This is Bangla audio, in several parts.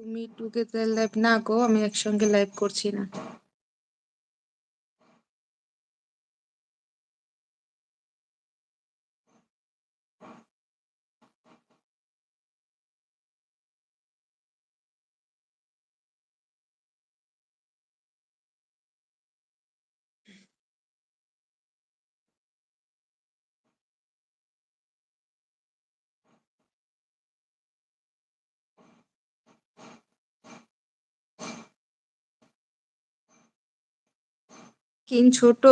তুমি টুগেদার লাইভ না গো আমি একসঙ্গে লাইভ করছি না। কিন ছোট?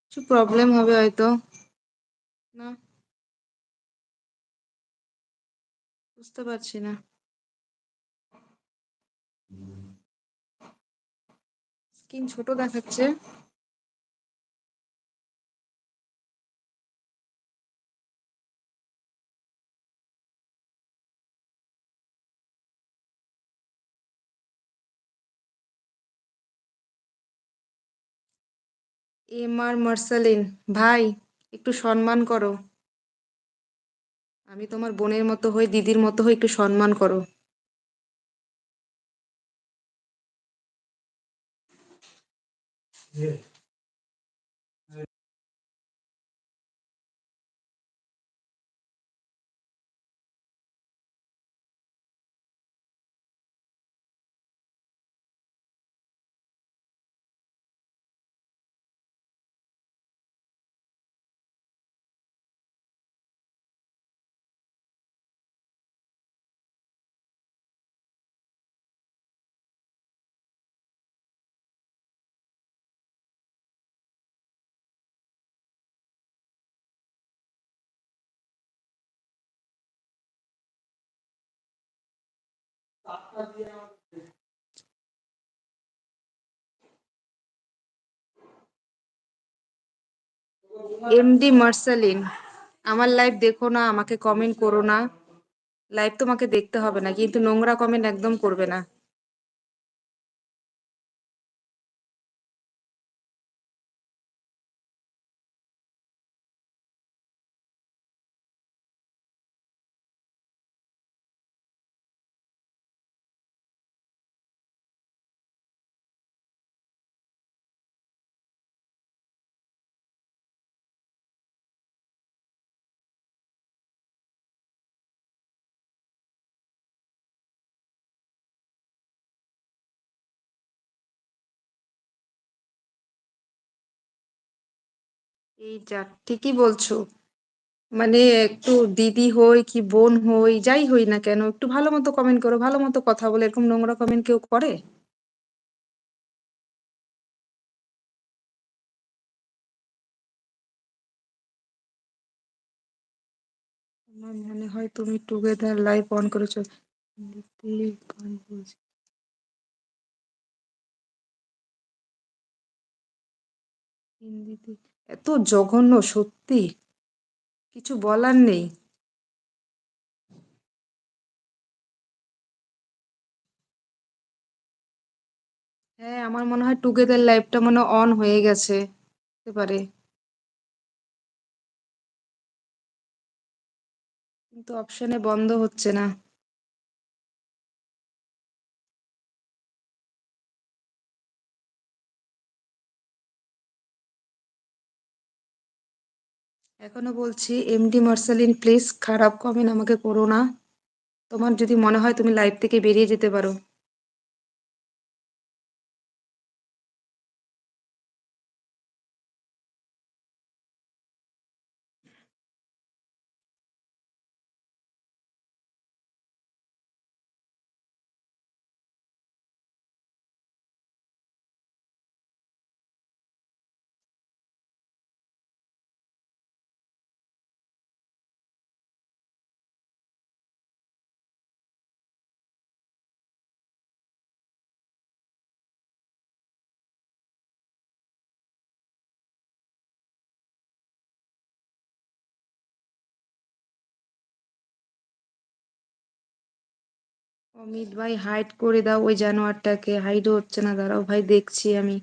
কিছু প্রবলেম হবে হয়তো। না? বুঝতে পারছি না। স্কিন ছোট দেখাচ্ছে। এম আর মার্সালিন, ভাই, একটু সম্মান করো। আমি তোমার বোনের মতো হই দিদির মতো হই একটু সম্মান করো। এমডি মার্সালিন আমার লাইভ দেখো না, আমাকে কমেন্ট করো না। লাইভ তোমাকে দেখতে হবে না, কিন্তু নোংরা কমেন্ট একদম করবে না। এই যা, ঠিকই বলছো। মানে একটু দিদি হই কি বোন হই, যাই হই না কেন, একটু ভালো মতো কমেন্ট করো, ভালো মতো কথা বলে, এরকম নোংরা কমেন্ট কেউ করে? আমার মনে হয় তুমি টুগেদার লাইভ অন করেছ। হিন্দিতে এত জঘন্য, সত্যি। কিছু বলার নেই। হ্যাঁ আমার মনে হয় টুগেদার লাইফটা মনে অন হয়ে গেছে। হতে পারে। কিন্তু অপশনে বন্ধ হচ্ছে না। এখনও বলছি এমডি মার্সালিন প্লিজ খারাপ কমেন্ট আমাকে করো না। তোমার যদি মনে হয় তুমি লাইভ থেকে বেরিয়ে যেতে পারো। অমিত ভাই হাইড করে দাও ওই জানোয়ারটাকে হাইডও হচ্ছে না দাঁড়াও ভাই দেখছি আমি।